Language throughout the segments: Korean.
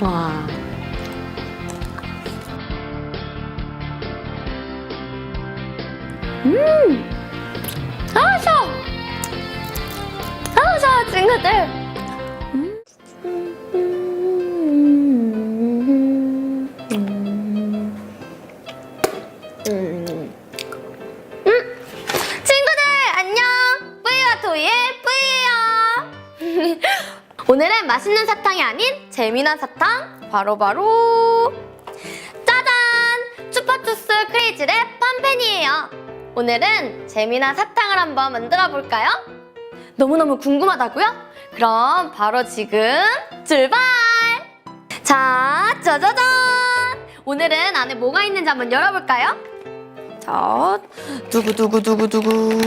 와. 음! 아, 셔! 아, 셔, 친구들! 오늘은 맛있는 사탕이 아닌 재미난 사탕 바로바로 짜잔 추파추스 크레이지랩 판펜이에요 오늘은 재미난 사탕을 한번 만들어 볼까요? 너무너무 궁금하다고요? 그럼 바로 지금 출발! 자, 짜자잔! 오늘은 안에 뭐가 있는지 한번 열어볼까요? 자, 두구두구두구두구.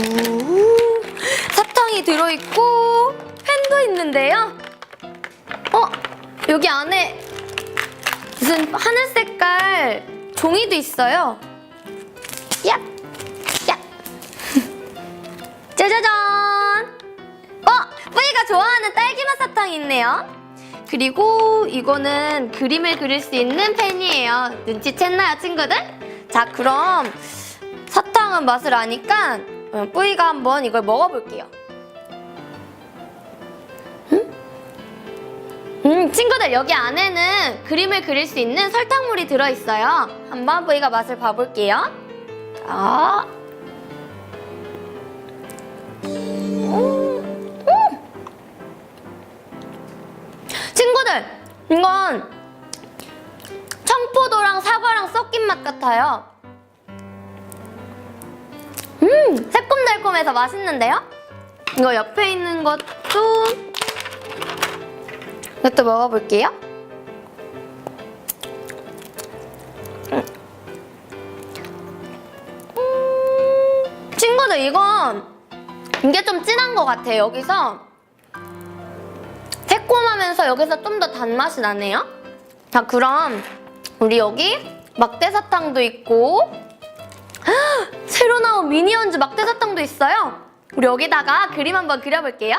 사탕이 들어있고, 펜도 있는데요. 어? 여기 안에 무슨 하늘 색깔 종이도 있어요. 야! 야! 짜자잔! 어! 뿌이가 좋아하는 딸기맛 사탕이 있네요. 그리고 이거는 그림을 그릴 수 있는 펜이에요. 눈치챘나요, 친구들? 자, 그럼 사탕은 맛을 아니까 어, 뿌이가 한번 이걸 먹어볼게요. 친구들 여기 안에는 그림을 그릴 수 있는 설탕물이 들어있어요. 한번 뿌이가 맛을 봐볼게요. 자. 친구들 이건 청포도랑 사과랑 섞인 맛 같아요. 음, 새콤달콤해서 맛있는데요? 이거 옆에 있는 것도 이것도 먹어볼게요. 음. 음, 친구들 이건 이게 좀 진한 것 같아요. 여기서 새콤하면서 여기서 좀 더 단맛이 나네요. 자, 그럼 우리 여기 막대사탕도 있고 헉, 새로 나온 미니언즈 막대사탕도 있어요. 우리 여기다가 그림 한번 그려볼게요.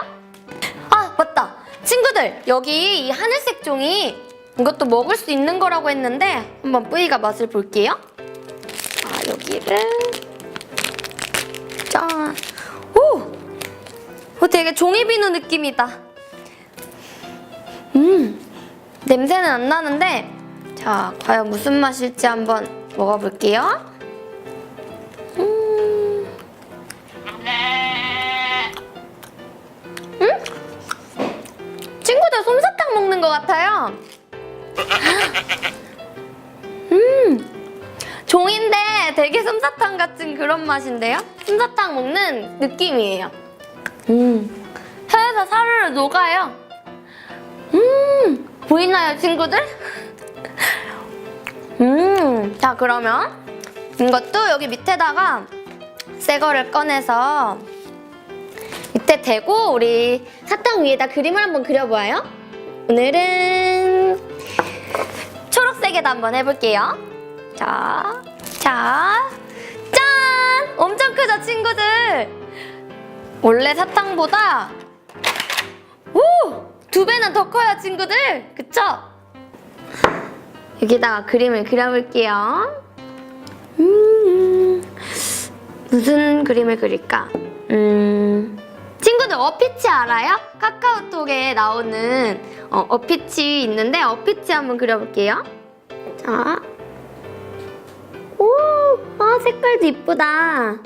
친구들, 여기 이 하늘색 종이 이것도 먹을 수 있는 거라고 했는데 한번 뿌이가 맛을 볼게요. 아, 여기를 짠. 오! 어, 되게 종이 비누 느낌이다. 음, 냄새는 안 나는데, 자, 과연 무슨 맛일지 한번 먹어볼게요. 것 같아요. 음, 종인데 되게 솜사탕 같은 그런 맛인데요? 솜사탕 먹는 느낌이에요. 음, 혀에서 사르르 녹아요. 음, 보이나요, 친구들? 음, 자, 그러면 이것도 여기 밑에다가 새 거를 꺼내서 밑에 대고 우리 사탕 위에다 그림을 한번 그려보아요. 오늘은 초록색에다 한번 해볼게요. 자, 자, 짠! 엄청 크죠, 친구들? 원래 사탕보다 오! 두 배는 더 커요, 친구들. 그쵸? 여기다가 그림을 그려볼게요. 음, 무슨 그림을 그릴까? 음, 친구들 어피치 알아요? 카카오톡에 나오는 어, 어피치 있는데 어피치 한번 그려볼게요. 자, 오, 아 색깔도 이쁘다.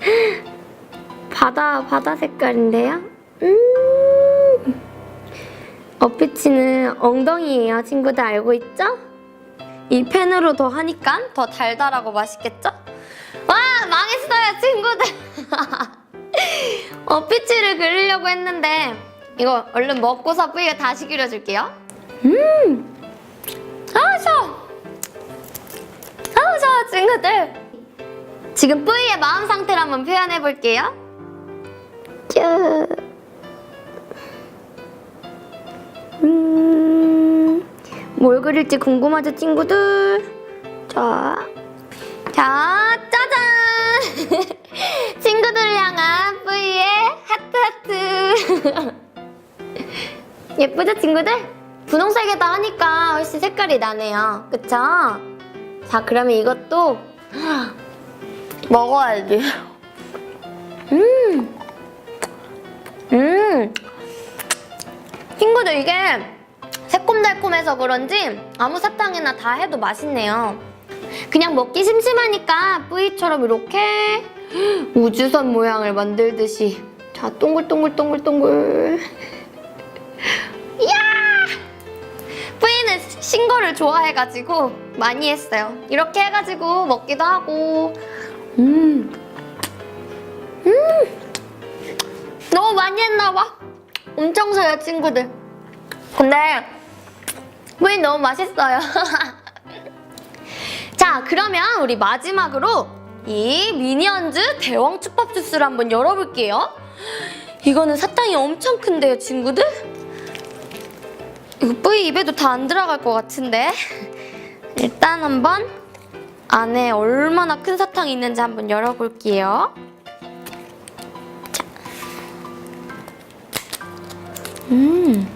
바다 바다 색깔인데요. 음, 어피치는 엉덩이에요. 친구들 알고 있죠? 이 펜으로 더 하니까 더 달달하고 맛있겠죠? 와 망했어요 친구들. 어피치를 그리려고 했는데 이거 얼른 먹고서 뿌이가 다시 그려줄게요. 음, 아 셔, 아 셔, 친구들. 지금 뿌이의 마음 상태를 한번 표현해 볼게요. 쭈. 음, 뭘 그릴지 궁금하죠, 친구들? 자, 자, 짜잔! 친구들을 향한 뿌이의 하트 하트. 예쁘죠, 친구들? 분홍색에다 하니까 훨씬 색깔이 나네요. 그쵸? 자, 그러면 이것도 먹어야지. 음. 음. 친구들 이게 새콤달콤해서 그런지 아무 사탕이나 다 해도 맛있네요. 그냥 먹기 심심하니까 뿌이처럼 이렇게 우주선 모양을 만들듯이 자 동글동글동글동글 이야 뿌이는 신거를 좋아해가지고 많이 했어요. 이렇게 해가지고 먹기도 하고 음. 음. 너무 많이 했나봐. 엄청 서요 친구들. 근데 뿌이 너무 맛있어요. 자, 그러면 우리 마지막으로 이 미니언즈 대왕 축밥 주스를 한번 열어볼게요. 이거는 사탕이 엄청 큰데요, 친구들? 이거 뿌이 입에도 다 안 들어갈 것 같은데. 일단 한번 안에 얼마나 큰 사탕이 있는지 한번 열어볼게요. 자. 음.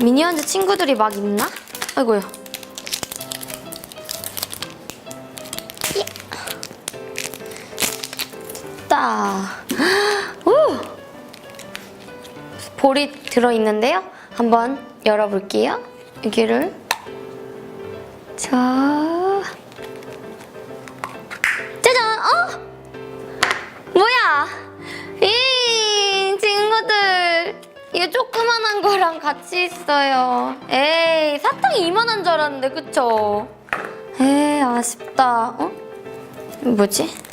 미니언즈 친구들이 막 있나? 아이고요. 오! 볼이 들어있는데요. 한번 열어볼게요. 여기를. 자. 짜잔! 어? 뭐야? 이 친구들. 이게 조그만한 거랑 같이 있어요. 에이, 사탕이 이만한 줄 알았는데, 그쵸? 에이, 아쉽다. 어? 뭐지?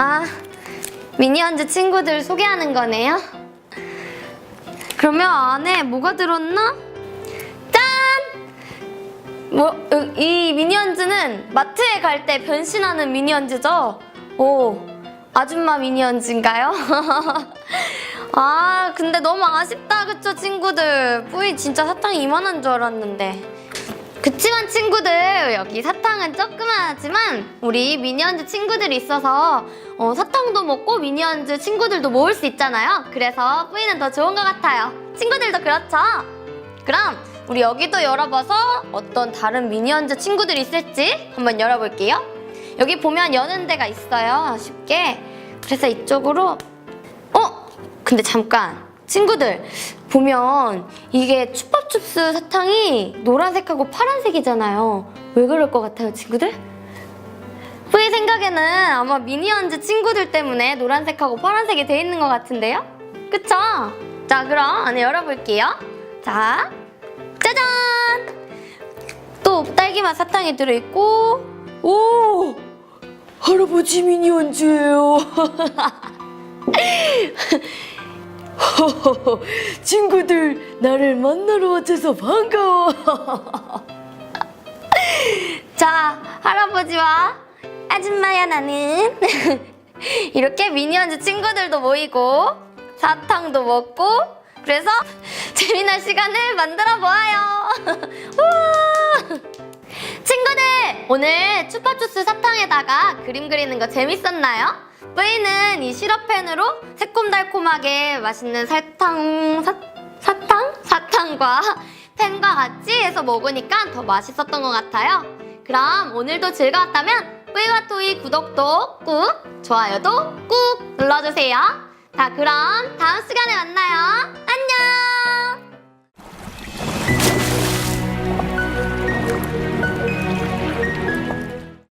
아, 미니언즈 친구들 소개하는 거네요. 그러면 안에 뭐가 들었나? 짠! 뭐, 으, 이 미니언즈는 마트에 갈 때 변신하는 미니언즈죠? 오, 아줌마 미니언즈인가요? 아, 근데 너무 아쉽다, 그쵸, 친구들? 뿌이 진짜 사탕이 이만한 줄 알았는데. 그치만 친구들 여기 사탕은 조그만하지만 우리 미니언즈 친구들이 있어서 어, 사탕도 먹고 미니언즈 친구들도 모을 수 있잖아요. 그래서 뿌이는 더 좋은 것 같아요. 친구들도 그렇죠? 그럼 우리 여기도 열어봐서 어떤 다른 미니언즈 친구들이 있을지 한번 열어볼게요. 여기 보면 여는 데가 있어요. 쉽게. 그래서 이쪽으로 어? 근데 잠깐 친구들 보면 이게 추밥춥스 사탕이 노란색하고 파란색이잖아요 왜 그럴 것 같아요 친구들? 뿌이 생각에는 아마 미니언즈 친구들 때문에 노란색하고 파란색이 돼 있는 것 같은데요? 그쵸? 자 그럼 안에 열어볼게요 자 짜잔 또 딸기맛 사탕이 들어있고 오 할아버지 미니언즈예요 친구들 나를 만나러 와줘서 반가워. 자 할아버지와 아줌마야 나는 이렇게 미니언즈 친구들도 모이고 사탕도 먹고 그래서 재미난 시간을 만들어 보아요. 친구들 오늘 추파추스 사탕에다가 그림 그리는 거 재밌었나요? 뿌이는 이 시럽펜으로 새콤달콤하게 맛있는 사탕 사, 사탕? 사탕과 펜과 같이 해서 먹으니까 더 맛있었던 것 같아요. 그럼 오늘도 즐거웠다면 뿌이와 토이 구독도 꾹 좋아요도 꾹 눌러주세요. 자 그럼 다음 시간에 만나요. 안녕